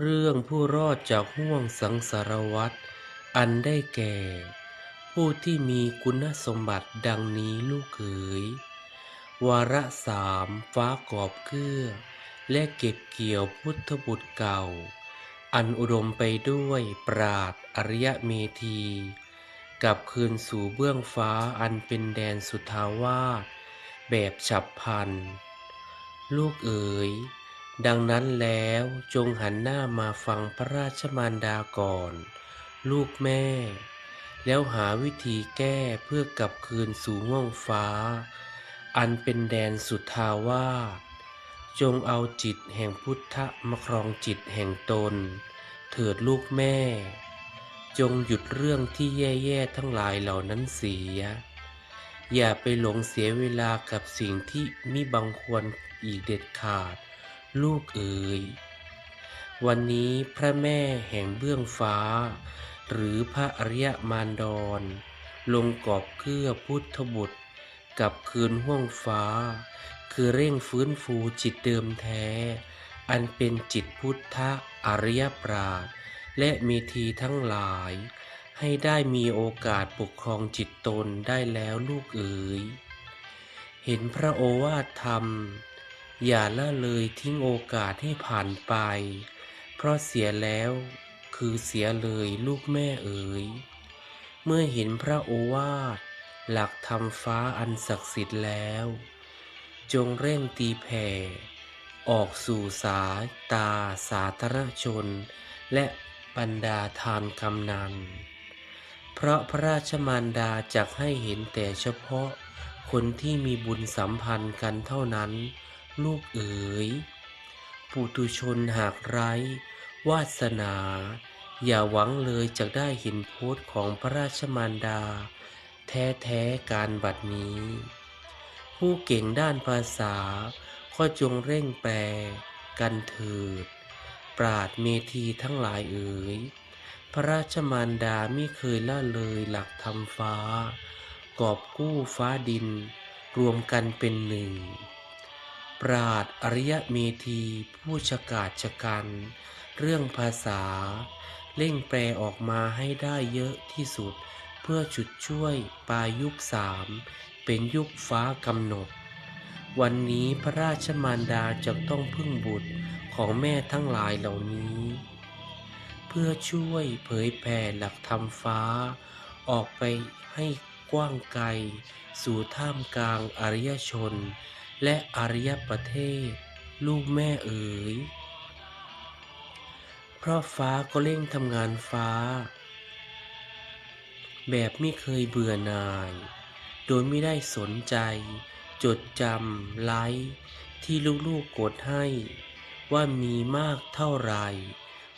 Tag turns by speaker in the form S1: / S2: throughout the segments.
S1: เรื่องผู้รอดจากห่วงสังสารวัฏอันได้แก่ ผู้ที่มีคุณสมบัติดังนี้ลูกเอ๋ยวาระสามฟ้ากอบเกื้อ และเก็บเกี่ยวพุทธบุตรเก่า อันอุดมไปด้วยปราดอริยเมธีกับคืนสู่เบื้องฟ้าอันเป็นแดนสุทาวาสแบบฉับพัน ลูกเอ๋ย ดังนั้นแล้วจงหันหน้ามาฟังพระราชมารดาก่อน ลูกแม่ แล้วหาวิธีแก้เพื่อกลับคืนสู่ห้องฟ้า อันเป็นแดนสุทาวาสจงเอาจิตแห่งพุทธมาครองจิตแห่งตน เถิดลูกแม่ จงหยุดเรื่องที่แย่ๆทั้งหลายเหล่านั้นเสีย อย่าไปหลงเสียเวลากับสิ่งที่มิบังควรอีกเด็ดขาด ลูกเอ๋ย วันนี้พระแม่แห่งเบื้องฟ้า หรือพระอริยมารดร ลงกอบเกื้อพุทธบุตรกับคืนห้วงฟ้า คือเร่งฟื้นฟูจิตเดิมแท้ อันเป็นจิตพุทธอริยปราชญ์และมีทีทั้งหลาย ให้ได้มีโอกาสปกครองจิตตนได้แล้วลูกเอ๋ย เห็นพระโอวาทธรรม อย่าละเลยทิ้งโอกาสให้ผ่านไป เพราะเสียแล้วคือเสียเลยลูกแม่เอ๋ย เมื่อเห็นพระโอวาท หลักธรรมฟ้าอันศักดิ์สิทธิ์แล้ว จงเร่งตีแผ่ ออกสู่สายตาสาธารณชน และบรรดาทานกำนัน เพราะพระราชมารดาจักให้เห็นแต่เฉพาะคนที่มีบุญสัมพันธ์กันเท่านั้น ลูกเอ๋ยปุตุชนหากไร้ วาสนา อย่าหวังเลยจะได้เห็นโพสของพระราชมารดาแท้แท้ๆการบัดนี้ ผู้เก่งด้านภาษา ก็จงเร่งแปล กันเถิด ปราดเมธีทั้งหลายเอ๋ยพระราชมารดาไม่เคยละเลยหลักธรรมฟ้า กอบกู้ฟ้าดิน รวมกันเป็นหนึ่ง ปราดอริยเมธีผู้ฉกาจชกัน เรื่องภาษา เร่งแปลออกมาให้ได้เยอะที่สุด เพื่อฉุดช่วยปลายยุคสามเป็นยุคฟ้ากำหนด วันนี้พระราชมารดาจะต้องพึ่งบุตรของแม่ทั้งหลายเหล่านี้ เพื่อช่วยเผยแผ่หลักธรรมฟ้า ออกไปให้กว้างไกล สู่ท่ามกลางอริยชน และอริยประเทศ ลูกแม่เอ๋ย เพราะฟ้าก็เร่งทำงานฟ้า แบบไม่เคยเบื่อหน่าย โดยไม่ได้สนใจ จดจำไลค์ที่ลูกๆกดให้ ว่ามีมากเท่าไหร่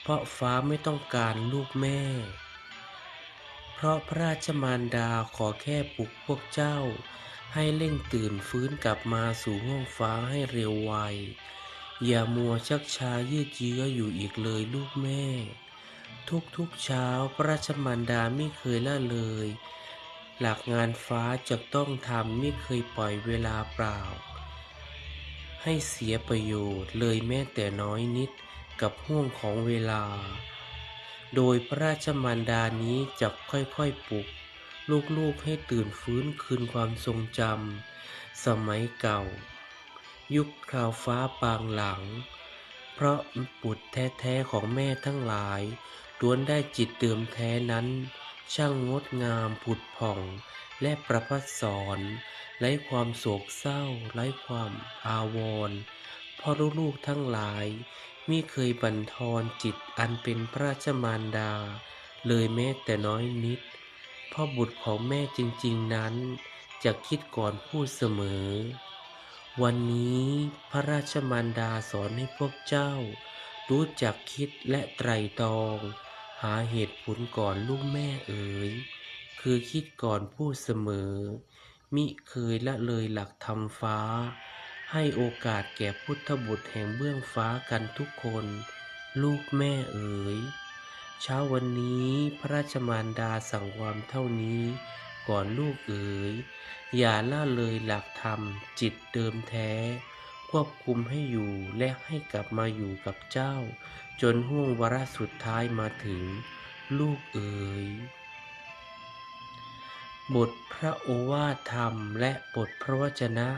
S1: เพราะฟ้าไม่ต้องการลูกแม่ เพราะพระราชมารดาขอแค่ปลุกพวกเจ้า ให้เร่งตื่นฟื้นกลับมาสู่ห้องฟ้าให้เร็วไว อย่ามัวชักช้ายืดเยื้ออยู่อีกเลยลูกแม่ ทุกๆเช้าพระราชมารดาไม่เคยละเลย หลักงานฟ้าจะต้องทำไม่เคยปล่อยเวลาเปล่า ให้เสียประโยชน์เลยแม้แต่น้อยนิดกับห่วงของเวลา โดยพระราชมารดานี้จะค่อยๆปลุก ลูกๆให้ตื่นฟื้นคืนความทรงจำสมัยเก่า ยุคคราวฟ้าปางหลัง เพราะบุตรแท้ๆของแม่ทั้งหลายล้วนได้จิตเดิมแท้นั้น ช่างงดงามผุดผ่อง และประพัดสอนไร้ความโศกเศร้าไร้ความอาวรณ์เพราะลูกๆทั้งหลายมิเคยบั่นทอนจิตอันเป็นพระราชมารดา เลยแม้แต่น้อยนิด เพราะบุตรของแม่จริง ๆนั้นจะคิดก่อนพูดเสมอ วันนี้พระราชมารดาสอนให้พวกเจ้า รู้จักคิดและไตรตรอง หาเหตุผลก่อนลูกแม่เอ๋ยคือคิดก่อนพูดเสมอ มิเคยละเลยหลักธรรมฟ้า ให้โอกาสแก่พุทธบุตรแห่งเบื้องฟ้ากันทุกคน ลูกแม่เอ๋ย เช้าวันนี้พระราชมารดาสั่งความเท่านี้ก่อนลูกเอ๋ย อย่าละเลยหลักธรรมจิตเดิมแท้ ควบคุมให้อยู่และให้กลับมาอยู่กับเจ้า จนห่วงวารสุดท้ายมาถึง ลูกเอ๋ย บทพระโอวาทธรรมและบทพระวจนะ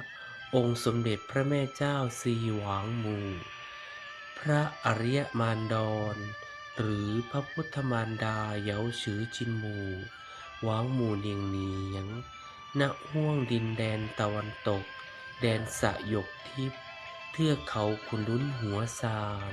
S1: องค์สมเด็จพระแม่เจ้าซีหวางมู พระอริยมารดร หรือพระพุทธมารดาเหยาฉือจินหมู่วางหมู่เนียงเนียงณห้วงดินแดนตะวันตก แดนสะยกทิพย์เทือกเขาขุนนุนหัวซาน